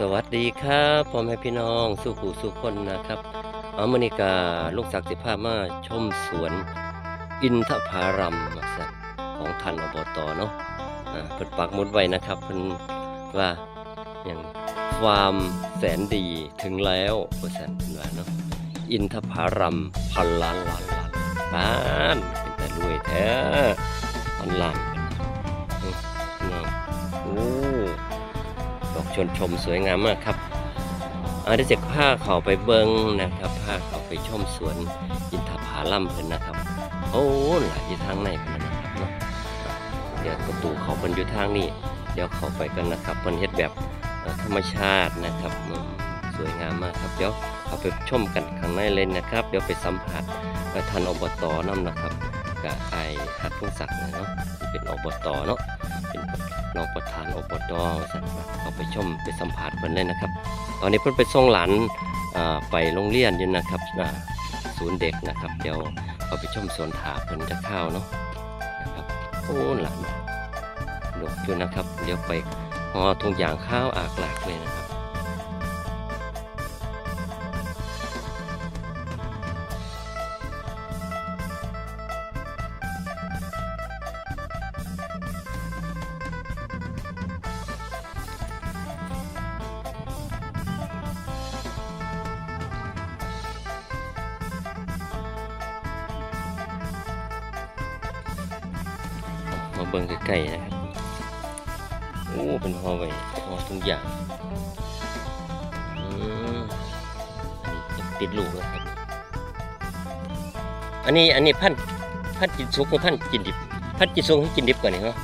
สวัสดีครับพ่อแม่พี่น้องสุขูสุคนนะครับอามอนิกาลูกศักดิ์สิภาพมาชมสวนอินทผารัมมาสัตว์ของท่านอบตเนาะอ่าเพิ่นปักมุดไว้นะครับเพิ่นว่าอย่างฟาร์มแสนดีถึงแล้วว่าสันเพิ่นว่าเนาะอินทผารัมพันล้านล้านล้านล้านเป็นแต่รวยแท้พันล้าน ชวนชมสวยงามมากครับอาได้เจ็กผ้าเขาไปเบิงนะครับผ้าเขาไปชมสวนอินทผาลัมเพิ่นนะครับ โอ้หลายที่ทางในเพิ่นนะครับเนาะเดี๋ยวประตูเขาเป็นอยู่ทางนี้ เดี๋ยวเขาไปกันนะครับเพิ่นเฮ็ดแบบธรรมชาตินะครับสวยงามมากครับเดี๋ยวเขาไปชมกันข้างในเลยนะครับ เดี๋ยวไปสัมผัสท่านอบตน้ำนะครับกับไอฮัดพงศักดิ์เนาะเป็นอบตเนาะเป็น รองประธานอบตสันเรับเขาไปชมไปสัมผัสเพิ่นเลยนะครับ ตอนนี้เพิ่นไปส่งหลานไปโรงเรียนอยู่นะครับศูนย์เด็กนะครับ เดี๋ยวเราไปชมสวนถาเพิ่นจะเข้าวเนาะนะครับโอ้หลานดกอยู่นะครับเดี๋ยวไปหอทุงอย่างข้าวอากหลากเลยนะครับ มาเบิ่งใกล้ๆนะครับโอ้เป็นหอไว้หอทุกอย่างอืมติดลูกแล้วครับ อันนี้อันนี้พันพันกินสุกหรือพันกินดิบ พันกินสุกให้กินดิบกว่านี่เนาะ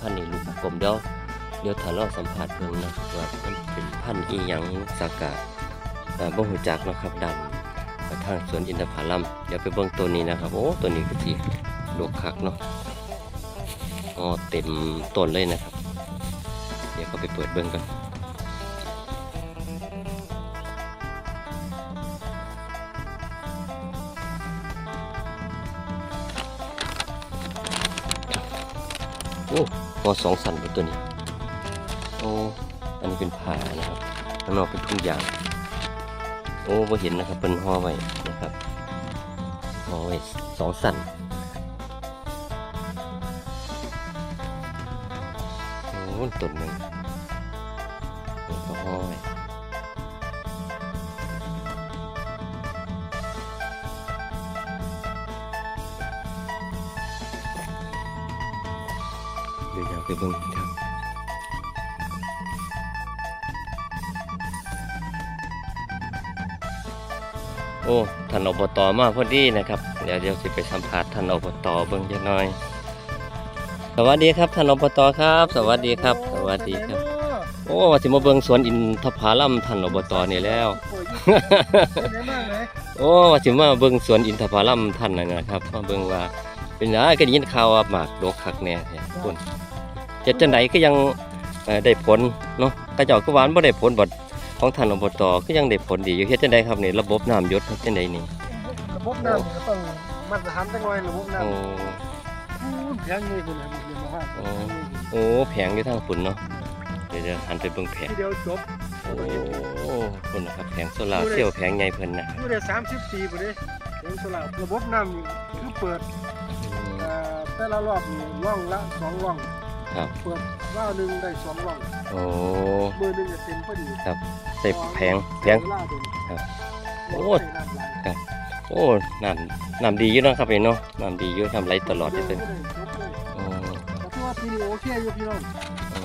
พันธุ์นี้ลูกกลมเดียวเดี๋ยวถ้าเราสัมผัสเพิ่งนะครับว่ามันเป็นพันธุ์อีหยังสากาอ่าบ่หูจักนาะครับดันทางสวนอินทผลัมเดี๋ยวไปเบิ่งตัวนี้นะครับโอ้ตัวนี้ก็สีดกคักเนาะอ๋อเต็มต้นเลยนะครับ เดี๋ยวก็ไปเปิดเบิ่งกัน อสองสันเป็นตัวนี้โอ้อันนี้เป็นผานะครับข้างนอกเป็นทุ่งยางโอ้บ่เห็นนะครับเป็นห่อไว้นะครับห่อไว้สองสันโอ้ต้นหนึ่งนี่ก็ห่อไว้ เดี๋ยวอยากไปเบิ่งครับโอ้ท่านอบตมาพอดีนะครับ เดี๋ยวเดี๋ยวสิไปสัมภาษณ์ท่านอบตเบิ่งจักหน่อย สวัสดีครับท่านอบตครับ สวัสดีครับ สวัสดีครับ โอ้ว่าสิมาเบิ่งสวนอินทผลัมท่านอบตนี่แล้ว โอ้ว่าสิมาเบิ่งสวนอินทผลัมท่านน่ะนะครับมาเบิ่งว่าเป็นหยังก็ได้ยินข่าวว่าหมากดกคักแน่แท้คุณ เจ็ดจังไดก็ยังเอ่อได้ผลเนาะกระเจ้าก็หวานบ่ได้ผลบ่ของท่านอบตก็ยังได้ผลดีอยู่เฮ็ดจังไดครับนี่ระบบน้ำหยศเฮ็ดจังไดนี่ระบบน้ำก็ต้องมาตรฐานจังไว้ระบบน้โอ้ำแข็งเลยคุณนะเดี๋ยวมาว่าโอ้โอ้แผงอยู่ทางฝุ่นเนาะเดี๋ยวจะหันไปเบิ่งแผงทีเดียวจบโอ้คุณนะครับแผงโซลาร์เซลล์แผงใหญ่เพิ่นนะอยู่ได้สามสิบปีไปเลยเรื่องสลับระบบน้ำนี่คือเปิดอืมเอ่อแต่ละรอบนี่ร่องละสองร่อง ครับ เปิดว่าวหนึ่งได้สองร่องโอ้ มือหนึ่งจะเต็มพอดีใส่แผงแผงเวลาเดินครับโอ้โอ้โอ้น้ำน้ำดีอยู่เนาะครับนี่เนาะน้ำดีอยู่ทำไรตลอดอยู่เลเพิ่ยนจบเลยโอ้แต่ที่ว่าปีนี้โอเคอยู่พี่น้องโอ้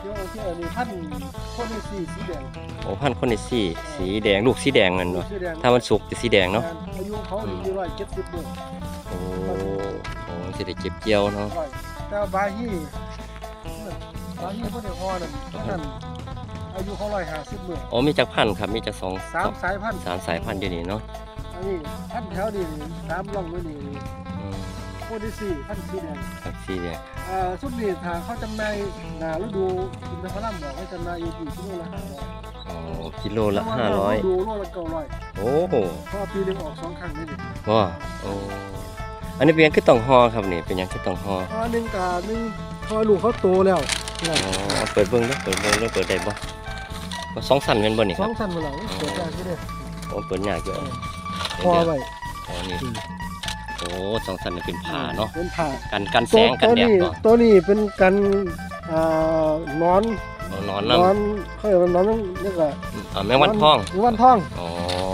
เดี๋ยวโอเคอันนี้ท่านคนนี้สีสีแดงโอ้พันธุ์คนนี่สีสีแดงลูกสีแดงนั่นเนาะสีแดงถ้ามันสุกจะสีแดงเนาะอายุเขาอยู่ร้อยเจ็ดสิบเดือนโอ้โอ้สิได้เก็บเกี่ยวเนาะร้อยแต่บาฮี บาฮีพวกเด็กพ่อนั่นท่านอายุเขาร้อยห้าสิบเดือนอ๋อมีจักพันธุ์ครับมีจักสองสามสายพันธุ์สามสายพันธุ์อยู่นี่เนาะอันนี้พันธุ์แถวนี้สามร่องนี่นี่อืมพวกที่สี่พันธุ์สีแดงครับสีแดงเอ่อสุดนี้ทางเขาจำหน่ายหนาฤดูอินทผลัมบอกให้จำหน่ายอยู่ที่ชั่วโมงละห้าร้อยอ๋อกิโลละห้าร้อยดูโลละเก้าร้อยโอ้โหเพราะว่าปีหนึงออกสองครั้งนี่ดิว้าโอ้อันนี้เป็นหยังคือต้องฮอครับนี่เป็นหยังคือต้องฮอเพราะว่าหนึ่งกาหนึ่งพอลูกเขาโตแล้วเนี่ย อ๋อเปิดเบิ่งเด้อเปิดเบิ่งเด้อเปิดได้บ่บ่สองสั่นแม่นบ่นี่สคอรับงสั้นมาแล้วเกิดจากที่เด้โอ้เปิดยากอยู่อ๋อพอไว้อ๋อนี่โอ้สองสั่นนี่เป็นผ้าเนาะเป็นผ้ากันกันแสตัวงกันตัวแดดนี้บ่ตัวนี้เป็นกันอ่านอนเอานอนนนำอนเขาเรียกว่านอนนี่ก็อ่าแมงวันทองแมงวันทองอ๋อ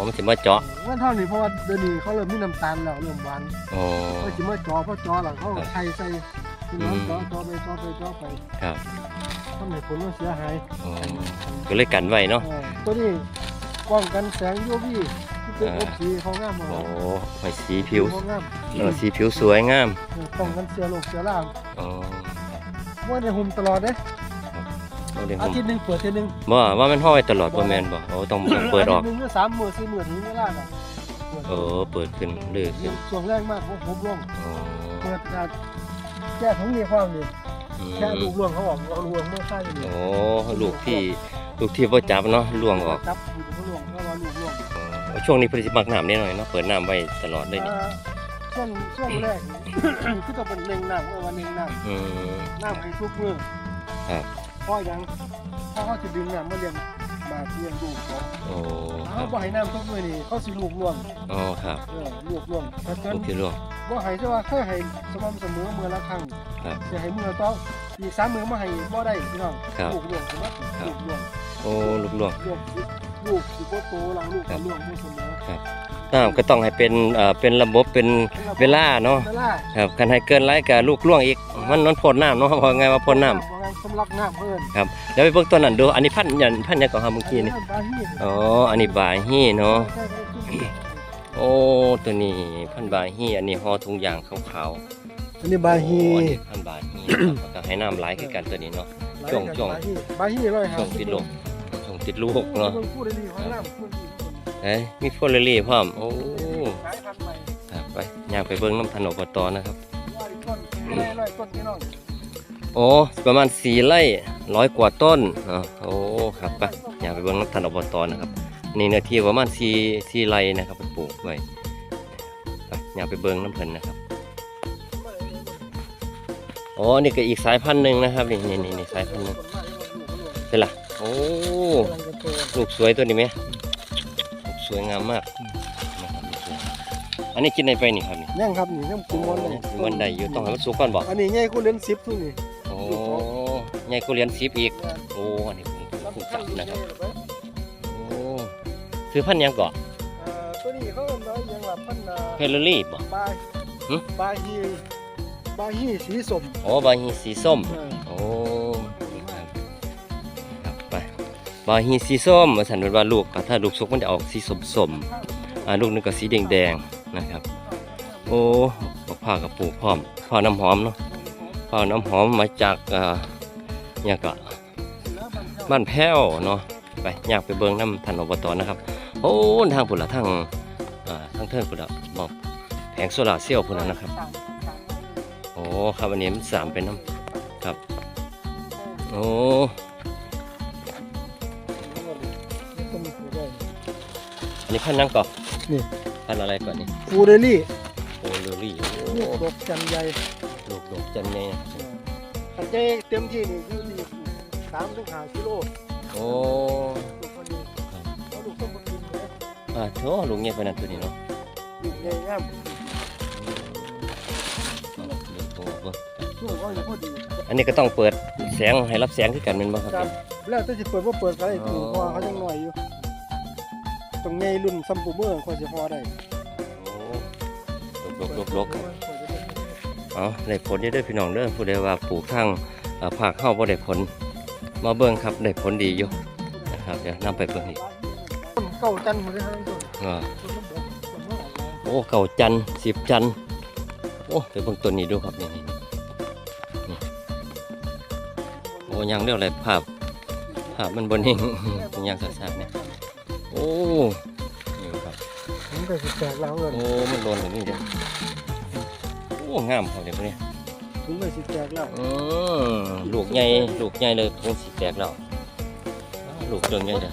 มันสิมาเจาะแมงวันทองนี่เพราะว่าเดี๋ยวนี้เขาเริ่มมีน้ำตาลแล้วเริ่มหวานอ๋อเขาจะมาจ่อพอจ่อหลังเขาครับไข่ใส่ พี่น้องจ่อจ่อไปจ่อไปจ่อไปครับ ทำให้ผลมันเสียหายอ๋อก็เลยกันไว้เนาะเออตัวนี้ป้องกันแสง UV ที่เป็นอ่าอบสีเขางามมาโอ้ไว้สีผิวเขางามเออสีผิวสวยงามเออป้องกันเสียโรคเสียรามอ๋อว่าในหุ่มตลอดเด้เอาเดี๋ยวผอามทิตย์หนึงเปิดเทีนึงบ่ว่ามันห้อยตลอดบ่แม่นบ่โอ้ต้องต้องเปิดออกาทิตย์หนึงเมื่อสามหมื่นสี่หมื่นนี้ไม่ล่าอะปิดเออเปิดขึ้นเลื่อยขึ้นช่วงแรกมากผมผมลงอ๋อ เปิดการ แก้ของมีความนี่อืมแค่ลูกล่วงเขาออกเราล่วงเมื่อใช่นี่โอ้ลูกที่ลูกที่บ่จับเนาะล่วงออกจับลูกเขาล่วงเขาว่าลูกล่วงอ๋อช่วงนี้เพิ่นสิมักน้ำนิดหน่อยเนาะเปิดน้ำไว้ตลอดเลยนี่อ่าช่วงช่วงแรกนี่คือต้องเป็นเล่งน้ำเออวันเล่งน้อืมำน้ำให้ทุกมือครับ เพราะหยังเพราะเขาจะดึงน้ำมาเลี้ยงมาเลี้ยงลูกเขาโอ้คเขารับบ่ให้น้ำทุกมือนี่เขาสิลูกล่วงอ๋อครับเออลูกล่วงเพราะฉะนั้ลูนกที่ล่วง บ่ให้ใช่ว่าเคยให้สม่ำเสมอมือละครั้งครับจะให้มือต้องอีกสามมือมาให้บ่ได้พี่น้องครับ ลูกล่วงสมมติครับลูกล่วงโอ้ลูกล่วง ลูกลูกสิบ่โตหลังลูกครัก็บล่วงมือเสมอน้ำก็ต้องให้เป็นเอ่อเป็นระบบเป็นเวลาเนาะเวลาครับคันให้เกินไรก็ลูกล่วงอีก มันมันพ่นน้ำเนาะเพราะไงว่าพ่นน้บ่งั้นสำลักน้ำเพิ่นำเดี๋ยวไปเบิ่งตัวนั้นดูอันนี้พันยันพันยันก่อนครับเมื่อกี้นี่บาฮีอ๋ออันนี้บาฮีเนาะ ใช่ใช่ใช่ โอ้ตัวนี้พันบาฮีอันนี้ห่อถุงยางขาวอันนี้บาๆฮีโอ้อันนี้พันบาฮีแล้วก็ให้น้ำไหลคือกันตัวนี้เนาะ ช่วงช่วง บาฮีบาฮีร้อยห้าช่วงสิบติดลูกช่วงติดลูกเนาะพิ่พูดได้ดีของน้ำเพิ่นอีกคนเอ้ยมีฟอลลี่พร้อมโอ้สายพันธุ์ใหม่ครับไปย่างไปเบิ่งน้ำทันอบตนะครับว่าอีกต้นร้อยร้อยต้นพี่น้องโอ้ประมาณสี่ไร่ร้อยกว่าต้นอ่าโอ้ครับไปอยากไปเบิ่งน้ำทันอบตนะครับ นี่เนื้อที่ประมาณสี่สี่ไร่นะครับปลูกไว้ไปอยากไปเบิ่งน้ำเพิ่นนะครับโอ้นี่ก็อีกสายพันธุ์หนึ่งนะครับนี่นี่นี่นี่สายพันธุ์หนึงเป็นล่ะโอ้กำลังจะโตลูกสวยตัวนี้ไหมลูกสวยงามมากนะครับลูกสวยอันนี้กินได้ไปนี่ครับนี่ยังครับนี่ยังกินวันเลยกินวันใดอยู่ต้องให้มันสุกก่อนบอกอันนี้ใหญ่กูเล่นซิปทุกนี่โอ้ใหญ่กูเรียนซิปอีกโอ้อันนี้ผมผมจับนะครับโอ้ ซื้อพันธุ์หยังก่อนอ่าตัวนี้เขาเนาะยังว่าพันธุ์อ่าเพลอรี่บ่ บาหึ บาฮีบาฮีสีส้มโอ้บาฮีสีส้ม เออโอ้ครับไปบาฮีสีส้มมาสันว่าลูกก็ถ้าลูกสุกมันจะออกสีส้มสมๆอ่าลูกนึงก็สีแดงแดงๆนะครับ โอ้บักผ้าวกับปลูกพร้อมผ้าวน้ำหอมเนาะผ้าวน้ำหอมมาจากอ่าเนี่ยก็บ้านแพ้วเนาะ ไปอยากไปเบิ่งน้ำทันอบตนะครับ โอ้ทางพุ่นละทางอ่าทางเทิงพุ่นละบอกแผงโซลาร์เซลล์พุ่นละนะครับโอ้ครับอันนี้มันสามเป็นน้ำครับโอ้อันนี้พันธุ์หยังก่อนนี่พันธุ์อะไรก่อนนี่ฟูเดลี่โอ้ลูรี่โอ้ลูกดกจันใหญ่ลูกดกจันเนี่ยขันใจเต็มที่นี่อยู่ที่สามถึงห้ากิโล โอ้ลูกคนนี้เอาลูกต้มมากินเลยอ่าโถลูกเงี้ยไปนั่นตัวนี้เนาะลูกใหญ่งามเอาลูกโตเบิ่งลูกก็อยู่พอดีอันนี้ก็ต้องเปิดแสงให้รับแสงคือกันแม่นบ่ครับครับ แล้วแต่สิเปิดว่าเปิดก็ได้อ๋อถึงเพราะว่าเขายังน้อยอยู่ตรงใหญ่รุ่นซัมปูเมอร์ควรจะพอได้โอ้ลกลกลกเอาได้ผลอยู่เด้อพี่น้องเด้อผู้ใดว่าปลูกทางเอ่อภาคเข้าบ่ได้ผล มาเบิ่งครับได้ผลดีอยู่นะครับเดี๋ยวนำไปเบิ่งอีกต้นเก่าจันทร์หมดเลยครับต้นอ่าต้นน้ำดอกต้นมะขามโอ้เก่าจันทร์สิบจันทร์โอ้ไปเบิ่งต้นนี้ดูครับนี่นี่นี่โอ้ยังเรียกอะไรภาพภาพมันบนเฮงเป็นยังสัดๆเนี่ยโอ้นี่ครับผมก็สิแตกแล้วเงินโอ้มันโดนแบบนี้เด้อโอ้งามครับเดี๋ยวพว กนี้ผมก็สิแตกแล้วอืมลูกใหญ่ลูกใหญ่เลยคงสิแตกแล้วอ้าวลูกเรื่องใหญ่เลย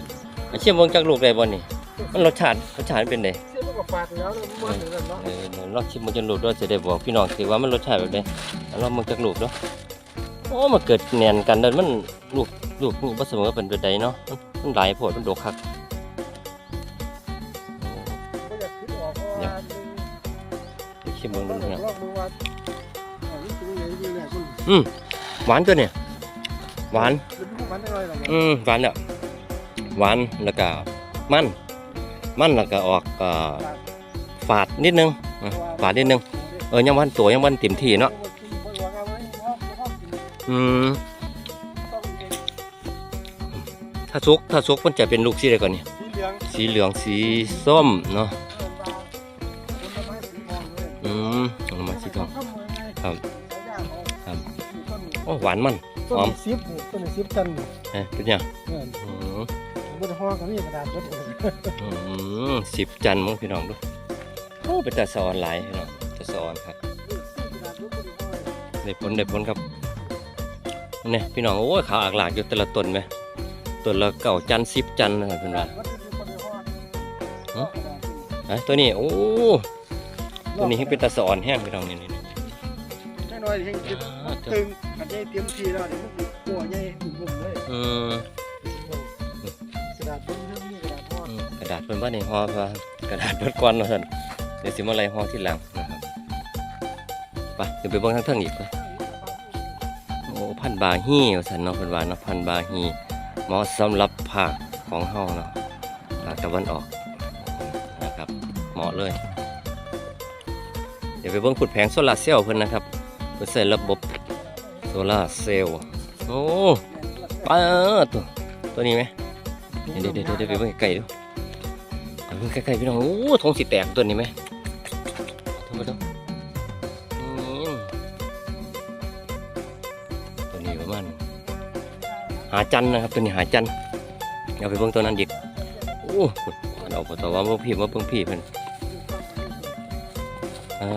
คอาชีพเบิ่งจักลูกได้บ่นี่มันรสชาติรสชาติมันเป็นไดเสียมันก็ฝาดแล้วเลยมันเหมือนกันเนาะเออเดี๋ยวลองชิมมันจักลูกด้วยจะได้บอกพี่น้องสิว่ามันรสชาติแบบใดเอาลองเบิ่งจักลูกเนาะโอ้มันเกิดแน่นกันเด้อมันลูกลูกนี่บ่เสมอเป็นแบบใดเนาะมันมันหลายโพดมันดกคักก็ อืมหวานตัวเนี่ยหวานเป็นผู้มันได้เลยหรออืมหวานเนี่ยหวานแล้วก็มันมันแล้วก็ออกเอ่อฝาดนิดนึงอะฝาดนิดนึงเออยังวันตัวยังวันเต็มที่เนาะอืมถ้าสุกถ้าสุกมันจะเป็นลูกสีอะไรก่อนเนี่ยสีเหลืองสีเหลืองสีส้มเนาะ ครับต้นโอ้หวานมันต้หอมนซิปต้นซิปกันนี่เอ๊ะเป็นยังเนี่ยอืมมันจะห่อกันนี่กระดาษรถเลยอืมสิบจันทร์มั้งพี่น้องดูโอ้เป็นตาสอนหลายพี่น้องตาสอนครับได้ผลได้ผลครับนี่พี่น้องโอ้ยขาวอากหลากอยู่แต่ละต้นไหมต้นละเก่าจันสิบจันนะครับเป็นว่าไอ้ตัวนี้โอ้ตัวนี้ให้เป็นตาสอนแห้งพี่น้องนี่ นี่นี่แค่น้อยเห็นจิตตึงอันนี้เตรียมทีแล้วนี่มันตัวใหญ่บุ่มๆเลยอืมกระดาษบนเรื่องนี้กระดาษห่ออืมกระดาษเป็นว่าในห่อว่ากระดาษเบิดก้อนเนาะท่านเดี๋ยวสิมาไล่ห่อที่หลังนะครับไปเดี๋ยวไปเบิ่งทางเทิงอีกไปโอ้พันบาฮีว่าสันเนาะเพิ่นว่าเนาะพันบาฮีเหมาะสำหรับภาคของเฮาเนาะภาคตะวันออกนะครับเหมาะเลยเดี๋ยวไปเบิ่งขุดแผงโซลาร์เซลล์เพิ่นนะครับ เพิ่นใส่ระบบโซล่าเซลล์โอ้ปาตัวตัวนี้ไหมเดี๋ยวเดี๋ยวเดี๋ยวไปเบิ่งใกล้ๆดูเบิ่งใกล้ๆพี่น้องโอ้ทงสิแตกตัวนี้ไหมทงไปดูอืมตัวนี้ประมาณหาจันนะครับตัวนี้หาจันเอาไปเบิ่งตัวนั้นอีกโอ้เอาไปต่อว่าเบิ่งพี่ว่าเบิ่งพี่เพิ่นอ่า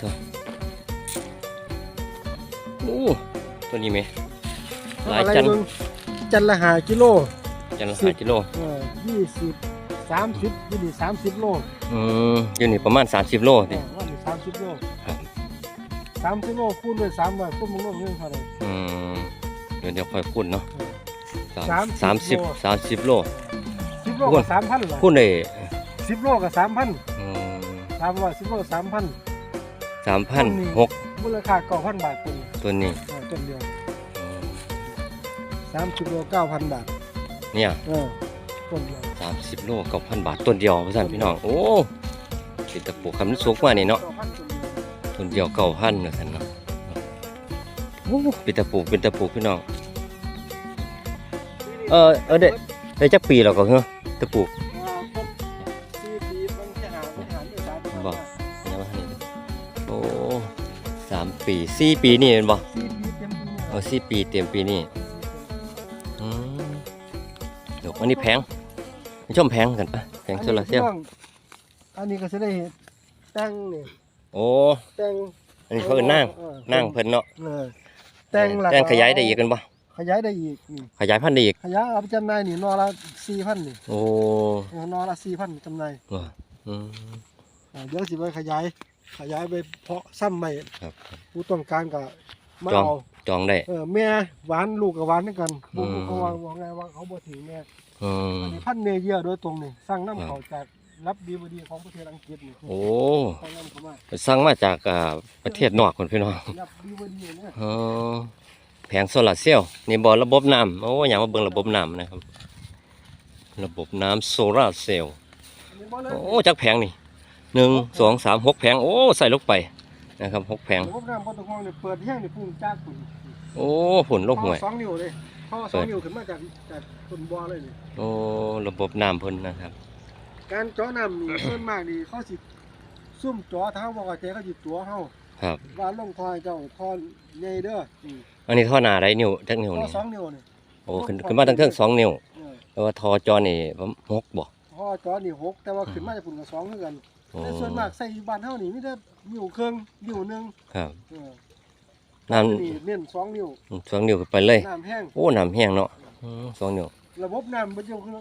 ตัว ตัวนี้ไหมหลายจัน จันละหากิโล จันละสิหาบกิโลเออยี่สิบสามสิบยี่นี่สามสิบโลอืมอยู่นี่ประมาณ30โลเอดิอว่านี่สามสิบโลครับสามสิบโลคูณด้วยสามร้อยคูณมึงโลเงินเท่าไหร่อืมเดี๋ยวเดี๋ยวค่อยคูณเนาะสามสามสิสิบบโลสามสิบโลสิบโลกับสามพันเหรอคูณได้สิบโลกับสามพันอืมสามร้อยสิบโลสามพันสามพันหกมูลค่าเก้าพันบาทคนตัวนี้เออ ต้นเดียวอืมสามสิบโลเก้าพันบาท เนี่ยเออต้นเดียวสามสิบโลเก้าพันบาทต้นเดียวพี่ท่านพี่น้องโอ้เป็นตะปูคำนี้สูงกว่านี่เนาะเก้าพันต้นเดียวต้นเดียวเก้าพันนะท่านเนาะโอ้เป็นตะปูเป็นตะปูพี่น้องเออเออเด็ดได้จักปีแล้วก็เหรอตะปูอ่าต้นสี่ปีมันจะหาไม่หาไม่สามพันบอกบาทเนี่ยว่านี่โอ้สามปีสี่ปีนี่เป็นบ่ สี่ปีเต็มปีเนี่ยเออสี่ปีเต็มปีนี่อืมเดี๋ยวอันนี้แพงมาชมแพงกันปะแพงโซลาร์เซลล์อันนี้ก็จะได้แต่งนี่โอ้แต่งอันนี้เขาเอิ้นนั่งออนั่งเพิ่นเนาะเออแต่งหลักแต่งขยายได้อีกกันบ่ขยายได้อีกนี่ขยายพันธุ์ได้อีก ขยายเอาไปจำหน่ายนี่นอละสี่พันนี่โอ้นอละสี่พันจำหน่ายว่ะอืมอ่าเดี๋ยวสิไปขยาย ขยายไปเพาะซ้ำใหม่ครับผู้ต้องการก็มาจองเอา จองได้ เออแม่หวานลูกกับหวานเหมือนกันอืมเขาว่าว่าไงว่าเขาบ่ถึงแม่อืม อันนี้พันเนเยื่อโดยตรงนี่สร้างครับน้ำเขาจากรับดีบดีของประเทศอังกฤษนี่โอ้สร้างน้ำเขามาไปสั่งมาจากอ่าประเทศนอกคนพี่น้องรับดีบดีเนี่ยอ๋อแผงโซลาร์เซลล์นี่บอระบบน้ำโอ้อยากมาเบิ่งระบบน้ำนะครับ ระบบน้ำโซลาร์เซลล์ อันนี้บ่เลยโอ้จักแผงนี่หนึ่งสองสามหกแผงโอ้ใส่ลงไปนะครับหกแผงระบบน้ำบ่ต้องห่วงเลยเปิดแห้งนี่พุ่งจากพุ่น โอ้ผลลงห่วยสองนิ้วเลยพ่อสองนิ้วขึ้นมาจากจากต้นบ่อเลยนี่โอ้ระบบน้ำเพิ่นนะครับ การเจาะน้ำนี่ส่วนมากนี่เขาสิซุ่มเจาะถ้าเขาบอกว่าใจเขาสิตัวเฮาครับว่าลงทอยเจ้าทอนใหญ่เด้ออืมอันนี้ท่อหนาได้นิ้วจักนิ้วพอนี่สองนิ้วนี่โอ้ขึ้นขึ้นมาตั้งเทิงสองนิ้วเออแล้วว่าทอจอนี่ผมหกบ่พ่อเจาะนี่หกแต่ว่าขึ้นมาจากพุ่นก็สองคือกันโอ้แต่ส่วนมากใส่อยู่บ้านเฮานี่มีแต่นิ้วครึ่งนิ้วหนึงครับเออ น้นี่เน้นสองนิ้วำสองนิ้วไปเลย น้ำแห้ง โอ้น้ำแห้งเนาะอืมสองนิ้ว ระบบน้ำมันอยู่คือ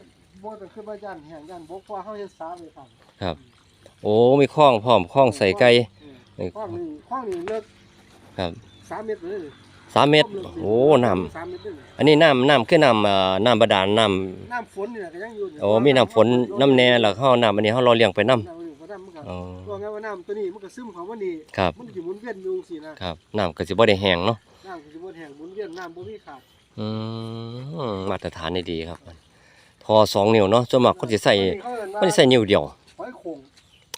บ่ต้องขึ้นมาย่านแห่งย่านบกเพราะว่าเฮาเฮ็ดสาไว้ครับครับ โอ้มีคล้องพร้อมคล้องใส่ไก่เออคล้องนี่คล้องนี่เลิกครับ3เมตรเลยนี่สามเมตร โอ้น้สามเมตรเลยำอันนี้น้ำน้ำคือน้ำเอ่อน้ำบาดาลน้น้ำฝนนี่แหละก็ยังอยู่ำโอ้มีน้ำฝนน้ำแน่แล้วเฮาน้ำอันนี้เฮารอเลี้ยงไปน้ำน้ำนี่ก็น้ำมันก็อ๋อว่าไงว่าน้ำตัวนี้มันก็ซึมเข้ามานี่ครับ มันสิหมุนเวียนอยู่จังซี่นะครับน้ำก็สิบ่ได้แห้งเนาะน้ำก็สิบ่แห้งหมุนเวียนน้ำบ่มีขาดอืมมาตรฐานนี่ดีครับทอสองนิ้วเนาะส่วนมากคนสิใส่เขาเอิ้นคนสิใส่นิ้วเดียวหอยโขง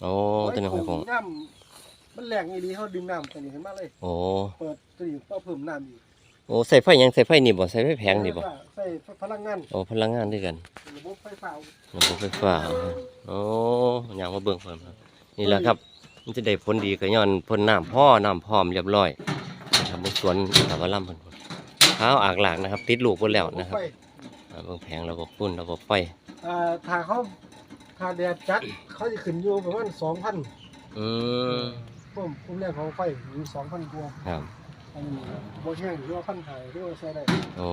โอ้ตัวนี้หอยคงน้ำมันแรงอีหลีเขาดึงน้ำตัวนี้ขึ้นมาเลย โอ้เปิดตัวนี้ก็เพิ่มน้ำอีก โอ้ใส่ไฟหยังใส่ไฟนี่บ่ใส่ไฟแผงนี่บ่ใส่พลังงานโอ้พลังงานด้วยกันระบบไฟฟ้าระบบไฟฟ้าโอ้อยางมาเบิ่งเพิ่นครับนี่แหละครับ มันจะได้ผลดีก็ย้อนเพิ่นน้ำพ่อน้ำพร้อมเรียบร้อยนะครับบนสวนสาวลำเพิ่นเท้าอากหลากนะครับ ติดลูกเพิ่นแล้วนะครับไฟอ่าเบิ่งแผงระบบปุ่นระบบไฟอ่าถ้าเขาถ้าแดดจัดเขาจะขึ้นอยู่ประมาณสองพันอืมผมผมเรียกของไฟอยู่สองพันกว่าครับ อันนี้โบแห้งหรือว่าพันถ่ายหรือว่าใช้ได้โอ้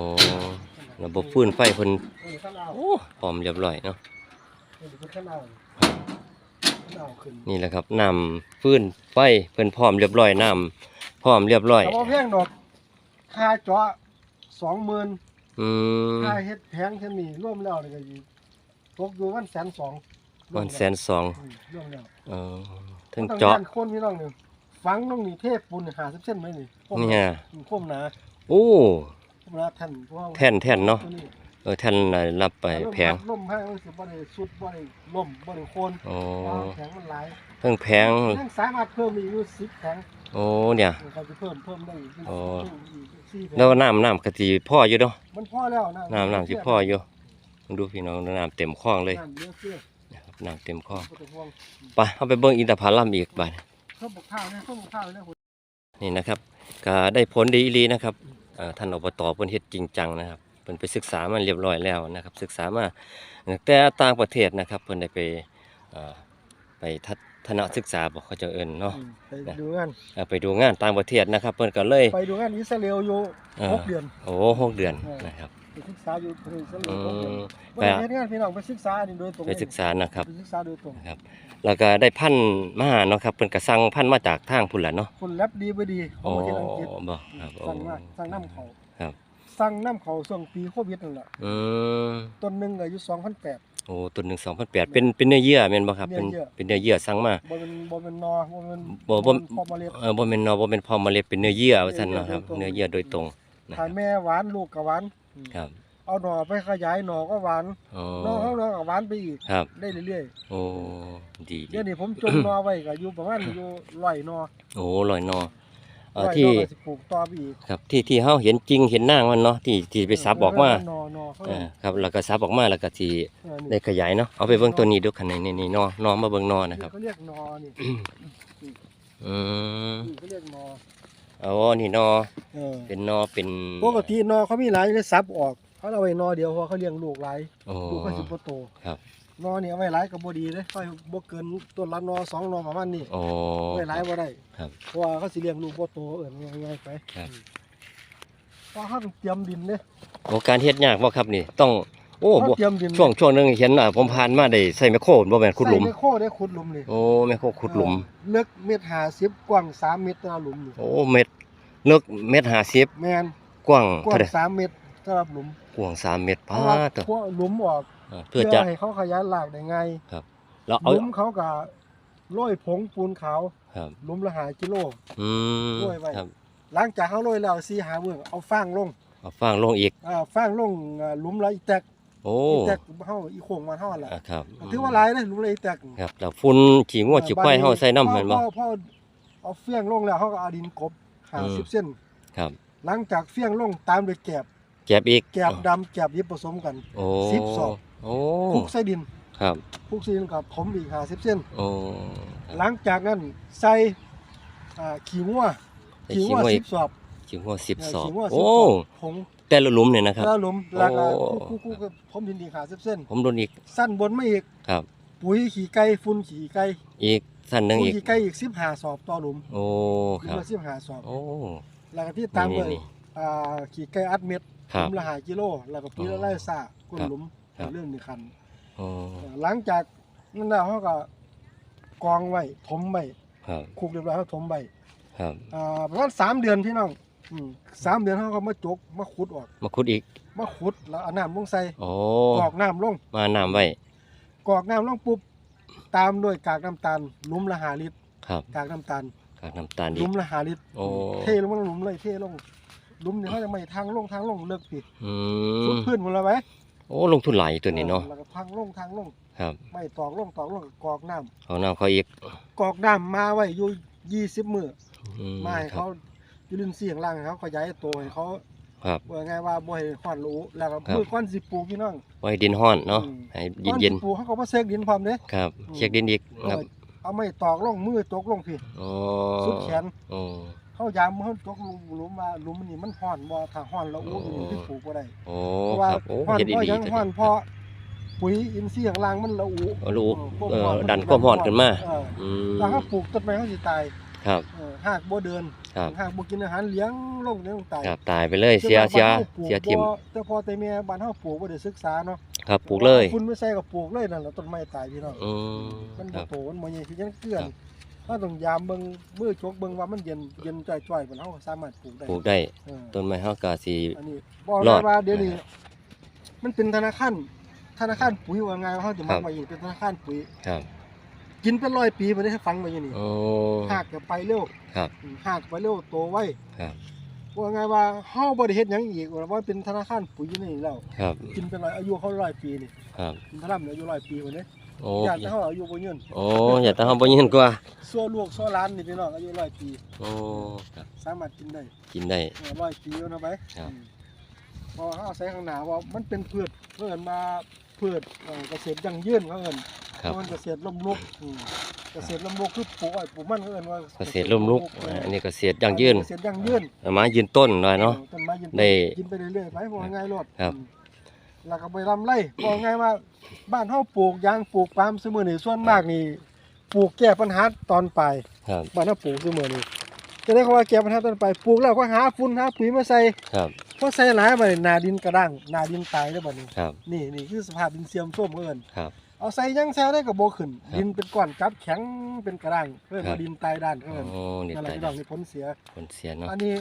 ระบบฟื้นไฟเพิ่นอันนี้ข้างเอาโอ้พร้อมเรียบร้อยเนาะอันนี้เป็นข้างเอาข้างเอาขึ้นนี่แหละครับน้ำฟื้นไฟเพิ่นพร้อมเรียบร้อยน้ำพร้อมเรียบร้อย แต่ว่าแพงดอกค่าเจาะสองหมื่นอืมค่าเฮ็ดแพงแค่นี้รวมแล้วนี่ก็อยู่ตกอยู่วันแสนสองวันแสนสองอืมรวมแล้วเออถึงต้องเจาะย่นคนพี่น้องหนึ่ง ฝังต้องนี่เทพปูนหาสิบเส้นไหมนี่โคมเนี่ยโคมหนาโอ้โคมหนาแท่นพวกแท่นแท่นเนาะตัวเออท่านน่ะรับไปแพงล่มให้มันสิบ่ได้สุดบ่ได้ล่มบ่ได้โคนโอ้เพราะว่าแข็งมันหลายเพิ่งแพงยังสามารถเพิ่มอีกอยู่สิบแข็งโอ้เนี่ยเขาจะเพิ่มเพิ่มได้อีกโอ้สี่แข็งแล้วน้ำน้ำกะทิพ่ออยู่เนาะมันพอแล้วนะน้ำน้ำสิพ่ออยู่มึงดูพี่น้องน้ำเต็มคลองเลยน้ำเยอะเสื้อนะครับน้ำเต็มคลองบ่ต้องห่วงไปเอาไปเบิ่งอินทผลัมอีกบาด ข้าวบกข้าวเนี่ยข้าวบกข้าวเนี่ยคุณนี่นะครับก็ได้ผลดีอีหลีนะครับเอ่อท่านอบตเพิ่นเฮ็ดจริงจังนะครับเพิ่นไปศึกษามาเรียบร้อยแล้วนะครับ ศึกษามาแต่ต่างประเทศนะครับเพิ่นได้ไปเอ่อไปทัศนศึกษาบอกเขาเจะเอิ้นเนาะอืมไปดูงานเอ่อไปดูงานต่างประเทศนะครับ เพิ่นก็เลยไปดูงานอิสราเอลอยู่เอ่อหกเดือนโอ้หกเดือนนะครับไป ศึกษาอยู่ประเทศอิสราเออืลหกเดือนมบ่ได้เฮ็ดงานพี่น้องไปศึกษาอันนี้โดยตรงไปศึกษานะครับไปศึกษาโดยตรงนะครับ แล้วก็ได้พันธุ์มาเนาะครับเพิ่นก็สั่งพันธุ์มาจากทางพุ่นล่ะเนาะคนแลบดีบ่ดีขอโอ้งประเทศอังกฤษบ่ครับโอ้ สั่งมาสั่งน้ำเขาครับ สั่งน้ำเขาช่วงปีโควิดนั่นแหละอืมต้นหนึงอายุ2,800 โอ้ตัวหนึ่ง2008เป็นเป็นเนื้อเยื่อแม่นบ่ครับเป็นเนื้อเยื่อ เป็นเนื้อเยื่อสั่งมา บ่เป็นบ่เป็นนอบ่เป็นบ่บ่ เป็นพอเมล็ด เออบ่แม่นเนอบ่แม่นพอเมล็ดเป็นเนื้อเยื่อว่าซั่นเนื้เนาะอครับเยื่เนื้ออเยื่อโดยตรงนะคถ้ารับแม่หวานลูกก็หวาน ครับเอาหน่อไปขยายหน่อก็หวานอ๋อหน่อเขาหน่อก็หวานไปอีกครับ ได้เรื่อยโอ้ดีๆดีเดี๋ยวนี้ผมจมหน่อไว้ก็อยู่ประมาณอยู่ร้อยหน่อโอ้ลอยนอเอ่อร้อยหที่น่อก็สิปลูกต่อไปอีกครับที่ที่เฮาเห็นจริงเห็นนางมันเนาะที่ที่ไปซับออกมาหน่อหน่อเขาเออครับแล้วก็ซับออกมาแล้วก็ที่เออนี่ได้ขยายเนาะเอาไปเบิ่งตัวนี้ดูคันนี้นี่นี่นอนอมาเบิ่งนอนะครับเขาเรียกหน่อนี่อืมนี่เขาเรียกหน่อ อ๋อนี่นอ เออเป็นนอเป็นปกติหน่อเขามีหลายเลยซับออกเขาเอาไว้หน่อเดียวเพราะเขาเลี้ยงลูกหลายโอ้ลูกเขาสิบ่โตครับหน่อนี่เอาไว้หลายก็บ่ดีเด้ค่อยบ่เกินต้นละหน่อสองหน่อประมาณนี้โอ้เอาไว้หลายบ่ได้ครับเพราะว่าเขาสิเลี้ยงลูกบ่โตเอิ้นง่ายๆไปครับเพราะเขาต้องเตรียมดินเด้โอ้การเฮ็ดยากบ่ครับนี่ ต้อง โอ้เขาบ่เตรียมดินช่วงช่วงหนึงเห็นอะผมผ่านมาได้ใส่ไมคโครบ่แม่นขุดหลุม ใส่ไโคได้ขุดหลุมนี่โอ้แม่โครขุดหลุมเออลึกเมตร50กว้าง3เมตรต่อหลุมนี่โอ้เม็ดลึกเม็ดห้าสิบแม่นกว้างกว้าเท่างใด3เมตรสำหรับหลุมกว้างสามเมตรเพพาราะว่าตัวพวกหลุมออกอ่าเพื่อจะให้เขาขยายรากได้ง่ายแล้วหเอาลุมเขาก็โรยผงปูนขาวครับหลุมละ5กิโล อืมโรยไว้ ครับหลังจากเขาโรยแล้ว4 5มื้อเอาฟางลงเอาฟางลงอีก อ่าฟางลงอ่าหลุมละอีแตก โอ้อีแตกเฮาอีโค้งมาเฮานั่นแหละอ่าครับถือว่าหลายเลยหลุมละอีแตกครับแล้วฝุ่นขี้งัวขี้ควายเฮาใส่น้ำแม่นบ่พอพอเอาเฟี้ยงลงแล้วเขาก็เอาดินกบอืม 50เส้น ครับหลังจากเฟี้ยงลงตามด้วยแกบเก็บอีกแกบดำแกบยิบผสมกัน โอ้สิบศอกโอ้คลุกใส่ดินครับคลุกใส่ดินกับถมอีก50เส้น โอ้หลังจากนั้นใส่อ่าขี้งัวใส่ขี้ขี้งัวงัวอีสิกบสอบขี้งัวสิบเออสอบขี้งัวสิบโอ้สอบผง แต่ละหลุมเนี่ยนะครับ แล้วหลุมแล้วก็โอ้คลุกๆๆกับถมดินอีก50เส้นผมโดนอีกสั้นบนไม่อีก ครับ ปุ๋ยขี้ไก่ฝุ่นขี้ไก่อีกสั้นหนึงฝุ่นอีกขี้ไก่อีก15สอบต่อหลุมโอ้หลุคมรับละ15สอบโอ้แล้วก็ที่ตามนี่เลยนี่ อ่าขี้ไก่อัดเม็ดครัหบลุมละหากิโลแล้วก็ปีละไร่ซ่าก้นหลุมครับ เรื่องนี้คัน โอ้หลังจากนั้นแล้วเขาก็กองไว้ถมไว้ครับ คุกเรียบร้อยเขาถมไว้ครับ อ่าประมาณสามเดือนพี่น้อง อืมสามเดือนเขาก็มาจกมาขุดออก มาขุดอีกมาขุดแล้วเอาน้ำลงใส่โอ้กรอกน้ำลงมาน้ำไว้ กรอกน้ำลงปุ๊บตามด้วยกากน้ำตาลหลุมละหาลิตรครับกากน้ำตาลกากน้ำตาลหอีลุก มละหาลิตรโอ้ เทลงมาหลุมเลยเทลงหลุมนี่เขาจะไม่ทางลงทางลงเลิกผิดอืสุดมพื้นหมดแล้วไหมโอ้ลงทุนหลายตัวนี้เนาะแล้วก็ทางลงทางลงครับไม่ตอกลงตอกลงก็กรอกน้เอาน้ำเขาอีกำกรอกน้ำมาไว้อยู่ยี่สิบมืออืมาให้ครัเขาบ จุลินทรีย์ข้างล่างให้เขาขยายตัวให้เขาครับว่าไงว่าบ่ให้ควันรู้แล้วก็ครับ มือควันสิปลูกพี่น้อง ไว้ดินห้อนเนาะอืม ให้คเย็วันนเย็นสิปลูกเขาก็มาเซ็กดินพร้อมเด้ครับอืมเช็คดินอีกครับเอาไม่ตอกลงมือตกลงพี่โอ้สุดแขนโอ้ เขายามเขาตกลงหลุมว่าหลุมนี่มันฮ้อนบ่ถ้าฮ้อนแล้วอู้อยู่ที่ปลูกบ่ได้โอ้เพราะว่าครับโอ้ฮ้อนเฮ็ดอีเพราะหลียังตัวฮ้อนนี้เพราะปุ๋ยอินทรีย์ข้างล่างมันละอุเอาละอุพวกเอ่อฮ้ดันความร้อนขึ้นมาเอออืมถ้าเขาปลูกต้นไม้เขาสิตาย ครับ เออหากบ่เดินครับ หากบ่กินอาหารเลี้ยงลงเลี้ยงตายครับตายไปเลยเสียเสียเสียทิมแต่พอแต่แม่บ้านเฮาปลูกบ่ได้ศึกษาเนาะครับปลูกเลยคุณไม่ใส่ก็ปลูกเลยนั่นแหละต้นไม้ตายพี่น้องอืมมันคบ่รับ โตมันบ่ใหญ่คือยังเกลือนครับ ถ้าต้องยามเบิ่งมือชกเบิ่งว่ามันเย็นเย็นจ้อยๆมันเฮาก็สามารถปลูกได้ปลูกได้เออ ต้นไม้เฮาก็สิอันนี้บอกรเลอดยว่าเดี๋ยวนี้มันเป็นธนาคารธนาคารปุ๋ยว่าไงเขาจะครัมาบไว้อยู่เป็นธนาคารปุ๋ย ครับ กินเป็นร้อยปีบ่ได้ให้ฟังไว้อยู่นี่โอ้หากก็ไปเร็วครับอืมหากไปเร็วโตไวครับว่าไงว่าเฮาบ่ได้เฮ็ดหยังอีกว่าว่าเป็นธนาคารปุ๋ยอยู่นี่แล้วครับ กินเป็นร้อยอายุเขาร้อยปีนี่ครับกินทะลํอายุร้อยปีพุ่นเด้โอ้อยากจะเฮาอายุบ่ยืนโอ้อย่าตาเฮาบ่ยืนกว่าซัวลูกซัวหลานนี่พี่น้องอายุร้อยปีโอ้ครับสามารถกินได้กินได้เออร้อยปีแล้วนะไปครับอืมเพราะว่าเขาเอาใส่ข้างหน้าว่ามันเป็นพืชเพิ่นมาพืชเอ่อเกษตรยั่งยืนเขาเอิ้น ครับ มันเกษตรลมลุกอืมเกษตรลมลุกคือปลูกอ้อยปลูกมันเขาเอิ้นว่าเกษตรร่มลุกเอออันนี้เกษตรยั่งยืนเกษตรยั่งยืนเอามายืนต้นหน่อยเนาะ ออต้นไม้ยืนได้กินไปเรื่อยๆไปพอง่ายรอดครับอืมแล้วก็ไปลำไรพอง่ายว่า บ้านเฮาปลูกยางปลูกปาล์มซุมื้อนี่ส่วนมากนี่ปลูกแก้ปัญหาตอนปลายครับ บ้านเฮาปลูกซุมื้อนี่จะได้คำว่าแก้ปัญหาตอนปลายปลูกแล้วก็หาฝุ่นหาปุ๋ยมาใส่ครับพอใส่หลายไปหนาดินกระด้างหนาดินตายแล้วบัดนี้ ครับ นี่นี่คือสภาพดินเสื่อมโทรมเอิ้นครับ เอาใส่ยังแซวได้ก็บ่ขึ้นครับดินเป็นก้อนจับแข็งเป็นกระด้างเพิ่นครัว่าบดินตายด้านเอิ้นโอ้นี่นั่นแหละตายพี่น้องนี่ผลเสียคนเสียเนาะอันนี้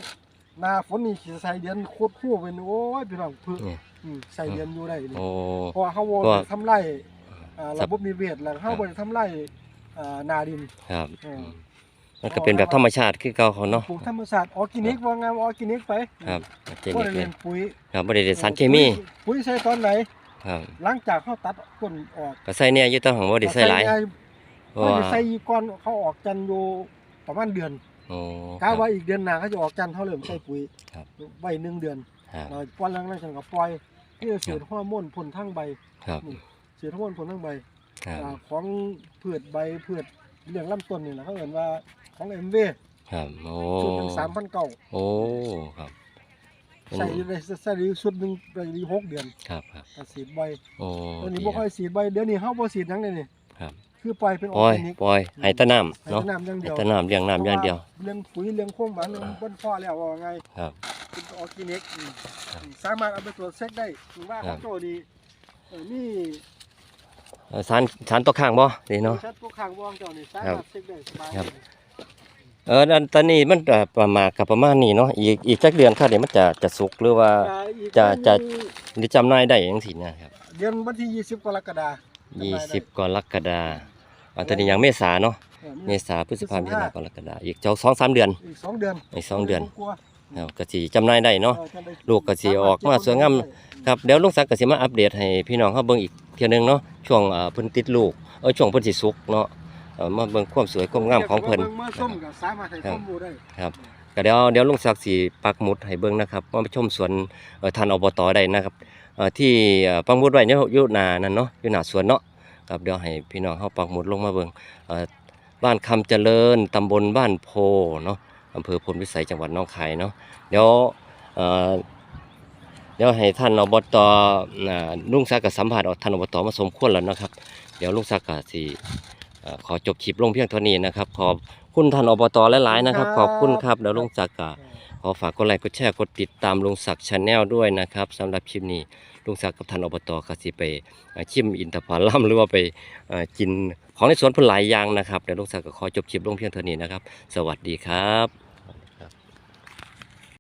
หน้าฝนนี่สิใส่เดือนโคตรฮู้เป็นโอ้ยพี่น้องพึ่งนี่อืมใส่เดือนอยู่ได้นี่โอ้เพราะว่าเฮาบ่ก็ได้ทำลายอ่าครัระบบบนิเวศแล้วเฮาบ่ได้ทำลายอ่านาดินครับอืมมันก็เป็นแบบธรรมชาติคือเก่าเขาเนาะปลูกธรรมชาติออร์แกนิกว่าไงว่าออร์แกนิกไปครับเจบ่นิได้กเลเล่ยนปุ๋ยครับบ่ได้เด็ดสารเคมี ปุ๋ยใส่ตอนไหน ครับหลังจากเขาตัดต้นออกก็ใส่เนี่ยอยู่แต่ของบ่ได้ใส่หลายไงเพราะเขาว่าจะใส่ก่อนเขาออกจันทร์อยู่ประมาณเดือนโอ้คการับว่าอีกเดือนหน้าเขาจะออกจันทร์เขาเริ่มใส่ปุ๋ยครับไว้หนึ่งเดือนครับเราปล่อยหลังนั้นฉันก็ปล่อยเพื่อเสียฮอร์โมนพ่นทั้งใบครับเสียฮอร์โมนพ่นทั้งใบครับอ่าของพืชใบพืชเรื่องลำต้นนี่แหละเขาเอ่นว่าของเอ็มเวครับโอ้ชุดหนึ่งสามพันเก้าโอ้ครับโอ้ ใส่อยู่ในใส่อยู่ชุดหนึ่งไปอยู่หกเดือนครับครับก็สีดใบโอ้ตอนนี้ดีบ่คค่รัอบยสีดใบเดี๋ยวนี้เขาบ่สีดหยังเลยนี่ครับคือปล่อยเป็นอปอล่ร์อยแกนิกปล่อยให้แตะน้ำให้เนาะแต่น้ำอย่างเดีให้ยวแตะน้ำเลี้ยงน้ำอย่างเดียว เรื่องปุ๋ยเรื่องโค้งหวานเรื่องบนพ่อแล้วว่าไงครับ เป็นออร์แกนิกอืมครับสามารถเอาไปตรวจเช็คได้ถึงว่าครัเขาบโจดีเออนี่เอ่อสารสารตกข้างบ่นี่เนาะ ชัดพวกข้างวองเจ้านี่สาครัมารบถเช็คได้สบายครับ เอออันตอนนี้มันก็ประมาณกับประมาณนี้เนาะอีกอีกจักเดือนค่ะเดี๋ยวมันจะจะสุกหรือว่าอ่าอีกจะจะเดือนหนึ่งหรือจำหน่ายได้จังซี่นะครับเดือนวันที่20กรกฎาคมยี่สิบกรกฎาคมอันตอนนี้ยังเมษาเนาะเออเมมีษาพฤษภาคมมิถุนายนกรกฎาคมอีกเจ้าสองสามเดือนอีกสองเดือนอีกสองเดือนกลัวครับก็สิจำหน่ายได้เนาะออจะได้ลูกก็สิออกมาสวยงามครับเดี๋ยวลุงศักดิ์ก็สิมาอัปเดตให้พี่น้องเฮาเบิ่งอีกเที่ยหนึงเนาะช่วงเอ่อเพิ่นติดลูกเออช่วงเพิ่นสิสุกเนาะ เอ่อมาเบิ่งความสวยความงามของเพิ่น เมื่อส้มก็สามารถให้ข้อมูลได้ครับ ก็เดี๋ยวเดี๋ยวลุงศักดิ์สิปักหมุดให้เบิ่งนะครับว่าไปชมสวนเอ่อท่านอบตได้นะครับเอ่อที่เอ่อปักหมุดไว้เนี่ยอยู่หน้านั่นเนาะอยู่หน้าสวนเนาะครับเดี๋ยวให้พี่น้องเฮาปักหมุดลงมาเบิ่งเอ่อบ้านคำเจริญตำบลบ้านโพเนาะอำเภอพลวิสัยจังหวัดหนองคายเนาะเดี๋ยวเอ่อเดี๋ยวให้ท่านอบตอ่าลุงศักดิ์ก็สัมภาษณ์เอาท่านอบตมาสมควรแล้วนะครับ เดี๋ยวลุงศักดิ์ก็สิเอ่อ ขอจบคลิปลงเพียงเท่านี้นะครับ ขอบคุณท่านอบตหลายๆนะครับ ขอบคุณครับเดี๋ยวลุงศักดิ์ก็ขอฝากกดไลค์กดแชร์กดติดตามลุงศักดิ์ชาแนลด้วยนะครับสำหรับคลิปนี้ลุงศักดิ์กับท่านอบตก็สิไปอ่าชิมอินทผลัมหรือว่าไปอ่ากินของในสวนเพิ่นหลายอย่างนะครับเดี๋ยวลุงศักดิ์ก็ขอจบคลิปลงเพียงเท่านี้นะครับ สวัสดีครับ